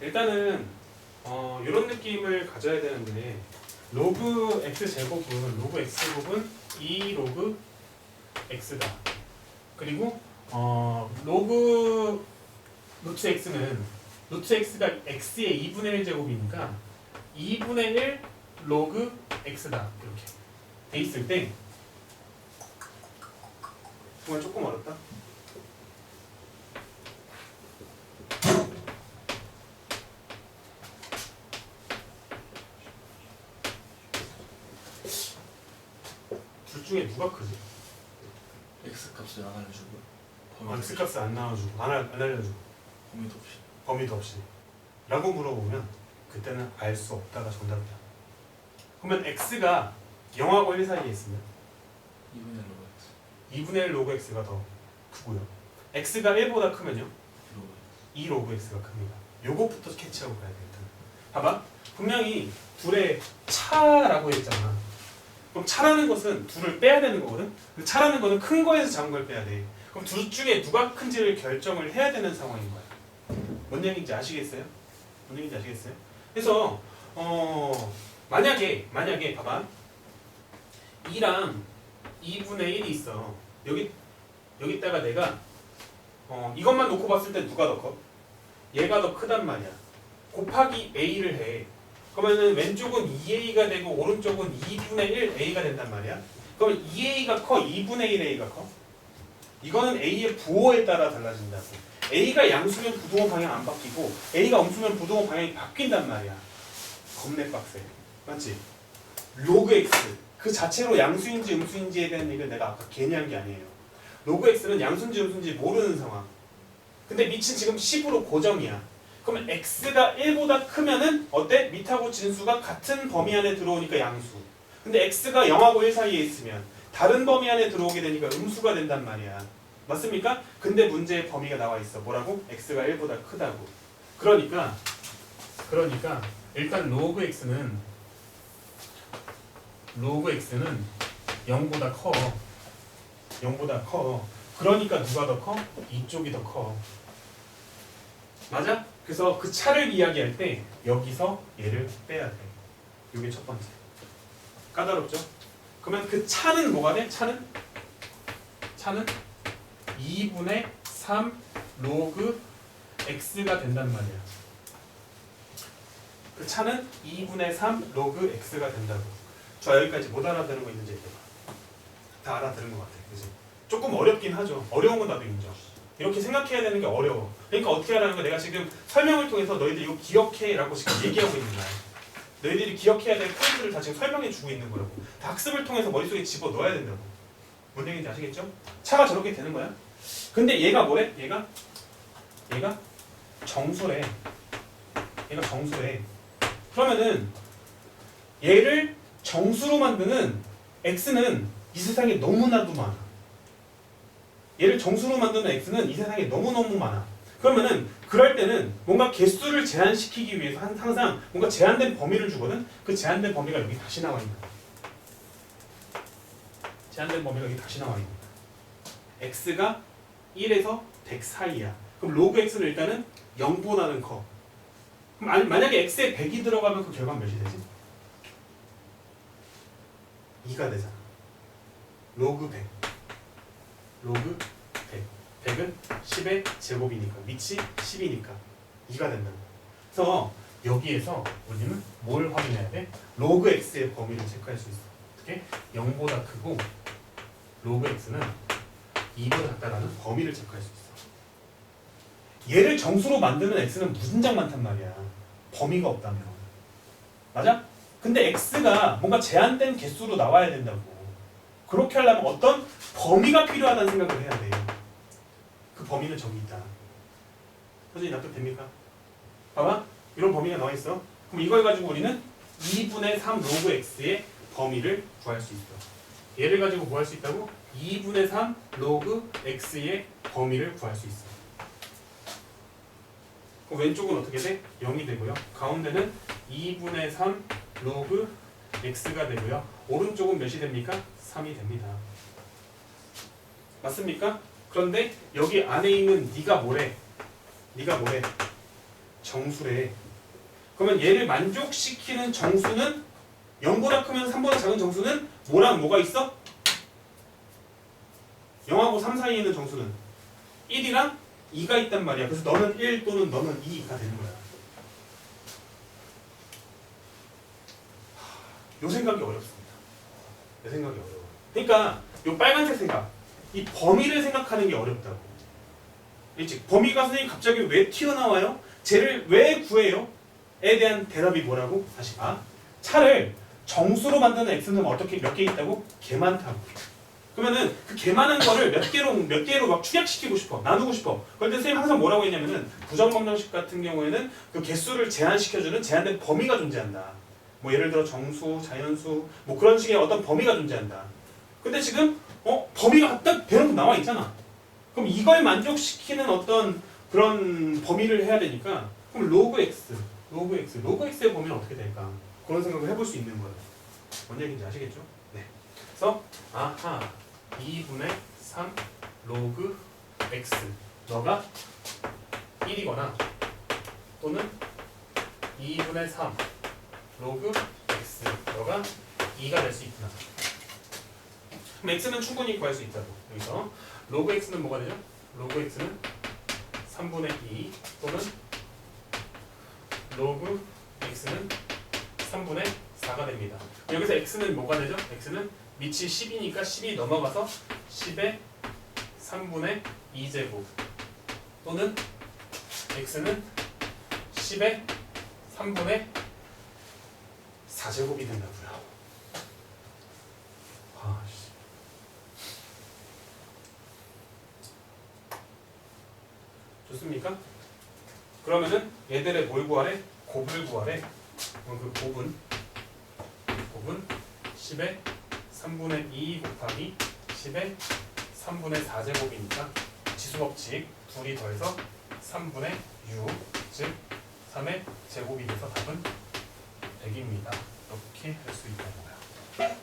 일단은 어, 이런 느낌을 가져야 되는데 로그 x 제곱은 로그 x 제곱은 2 로그 x다. 그리고 어, 로그 루트 x는 루트 x가 x의 2분의 1 제곱이니까 2분의 1 로그 x다 이렇게 돼 있을 때 정말 조금 어렵다. 중에 누가 크지? x 값을 안 알려주고 어, x 값을 안 나와주고 안, 알, 안 알려주고 범위도 없이 범위도 없이 라고 물어보면 그때는 알 수 없다가 정답이다. 그러면 x가 0하고 1 사이에 있으면 2분의 로그 x 2분의 1 로그 x가 더 크고요. x가 1보다 크면요. 로그 2 로그 x가 큽니다. 요것부터 캐치하고 가야 되겠다. 봐봐. 분명히 둘의 차라고 했잖아. 그럼 차라는 것은 둘을 빼야 되는 거거든. 그 차라는 거는 큰 거에서 작은 걸 빼야 돼. 그럼 둘 중에 누가 큰지를 결정을 해야 되는 상황인 거야. 뭔 얘기인지 아시겠어요? 뭔 얘기인지 아시겠어요? 그래서 어 만약에 만약에 봐봐. 2랑 2분의 1이 있어. 여기 여기다가 내가 어 이것만 놓고 봤을 때 누가 더 커? 얘가 더 크단 말이야. 곱하기 a를 해. 그러면은 왼쪽은 2a가 되고 오른쪽은 2분의 1a가 된단 말이야. 그럼 2a가 커, 2분의 1a가 커? 이거는 a의 부호에 따라 달라진다고. a가 양수면 부동호 방향 안 바뀌고 a가 음수면 부동호 방향이 바뀐단 말이야. 겁내 빡세. 맞지? 로그 x 그 자체로 양수인지 음수인지에 대한 얘기를 내가 아까 괜히 한 게 아니에요. 로그 x는 양수인지 음수인지 모르는 상황. 근데 밑은 지금 10으로 고정이야. 그러면 x가 1보다 크면은 어때? 밑하고 진수가 같은 범위 안에 들어오니까 양수. 근데 x가 0하고 1 사이에 있으면 다른 범위 안에 들어오게 되니까 음수가 된단 말이야. 맞습니까? 근데 문제의 범위가 나와 있어. 뭐라고? x가 1보다 크다고. 그러니까 그러니까 일단 로그 x는 로그 x는 0보다 커. 0보다 커. 그러니까 누가 더 커? 이쪽이 더 커. 맞아? 그래서 그 차를 이야기할 때 여기서 얘를 빼야 돼. 이게 첫 번째. 까다롭죠? 그러면 그 차는 뭐가 돼? 차는 차는 2분의 3 로그 x가 된단 말이야. 그 차는 2분의 3 로그 x가 된다고. 저 여기까지 못 알아들은 거 있는지 얘기해봐. 다 알아들은 것 같아. 그지? 조금 어렵긴 하죠. 어려운 건 나도 인정. 이렇게 생각해야 되는 게 어려워. 그러니까 어떻게 하라는 거 내가 지금 설명을 통해서 너희들 이거 기억해라고 지금 얘기하고 있는 거야. 너희들이 기억해야 될 포인트를 다 지금 설명해 주고 있는 거라고. 다 학습을 통해서 머릿속에 집어 넣어야 된다고. 뭔 얘기인지 아시겠죠? 차가 저렇게 되는 거야. 근데 얘가 뭐래? 얘가 얘가 정수래. 얘가 정수래. 그러면은 얘를 정수로 만드는 x는 이 세상에 너무나도 많아. 얘를 정수로 만드는 x는 이 세상에 너무너무 많아. 그러면은 그럴 때는 뭔가 개수를 제한시키기 위해서 한- 항상 뭔가 제한된 범위를 주거든. 그 제한된 범위가 여기 다시 나와 있는 거야. 제한된 범위가 여기 다시 나와 있는 거야. x가 1에서 100 사이야. 그럼 로그 x는 일단은 0보다는 커. 그럼 만- 만약에 x에 100이 들어가면 그 결과는 몇이 되지? 2가 되잖아. 로그 100. 로그 100. 100은 10의 제곱이니까 밑이 10이니까 2가 된다. 그래서 여기에서 우리는 뭘 확인해야 돼? 로그 x의 범위를 체크할 수 있어. 어떻게? 0보다 크고 로그 x는 2보다 작다라는 범위를 체크할 수 있어. 얘를 정수로 만드는 x는 무진장 많단 말이야. 범위가 없다면. 맞아? 근데 x가 뭔가 제한된 개수로 나와야 된다고. 그렇게 하려면 어떤 범위가 필요하다는 생각을 해야 돼. 그 범위는 저기 있다. 선생님 납득됩니까? 봐봐. 이런 범위가 나와 있어. 그럼 이걸 가지고 우리는 2분의 3 로그 x의 범위를 구할 수 있어. 얘를 가지고 뭐 할 수 있다고? 2분의 3 로그 x의 범위를 구할 수 있어. 그럼 왼쪽은 어떻게 돼? 0이 되고요. 가운데는 2분의 3 로그 x가 되고요. 오른쪽은 몇이 됩니까? 3이 됩니다. 맞습니까? 그런데 여기 안에 있는 네가 뭐래? 네가 뭐래? 정수래. 그러면 얘를 만족시키는 정수는 0보다 크면 3보다 작은 정수는 뭐랑 뭐가 있어? 0하고 3 사이에 있는 정수는 1이랑 2가 있단 말이야. 그래서 너는 1 또는 너는 2가 되는 거야. 하, 요 생각이 어렵습니다. 요 생각이 어려워. 그러니까 요 빨간색 생각, 이 범위를 생각하는 게 어렵다고. 일찍 범위가 선생님 갑자기 왜 튀어나와요? 쟤를 왜 구해요? 에 대한 대답이 뭐라고? 다시 봐. 차를 정수로 만드는 x는 어떻게 몇 개 있다고? 개 많다고. 그러면은 그 개 많은 거를 몇 개로 몇 개로 막 축약시키고 싶어 나누고 싶어. 그런데 선생님 항상 뭐라고 했냐면은 부정검정식 같은 경우에는 그 개수를 제한시켜 주는 제한된 범위가 존재한다. 뭐 예를 들어 정수, 자연수 뭐 그런 식의 어떤 범위가 존재한다. 근데 지금 어 범위가 딱 대놓고 나와 있잖아. 그럼 이걸 만족시키는 어떤 그런 범위를 해야 되니까 그럼 로그 x, 로그 x, 로그 x의 범위는 어떻게 될까? 그런 생각을 해볼 수 있는 거예요. 뭔 얘기인지 아시겠죠? 네. 그래서 아하 2분의 3 로그 x 너가 1이거나 또는 2분의 3 로그 x 너가 2가 될 수 있구나. 그럼 x는 충분히 구할 수 있다고 여기서 로그 x는 뭐가 되죠? 로그 x는 3분의 2 또는 로그 x는 3분의 4가 됩니다. 여기서 x는 뭐가 되죠? x는 밑이 10이니까 10이 넘어가서 10의 3분의 2제곱 또는 x는 10의 3분의 4제곱이 된다고요. 아, 씨. 좋습니까? 그러면은 얘들의 뭘 구하래? 곱을 구하래. 그럼 그 곱은 곱은 10의 3분의 2 곱하기 10의 3분의 4제곱이니까 지수법칙 둘이 더해서 3분의 6, 즉 3의 제곱이 돼서 답은 100입니다. 이렇게 할 수 있다는 거야.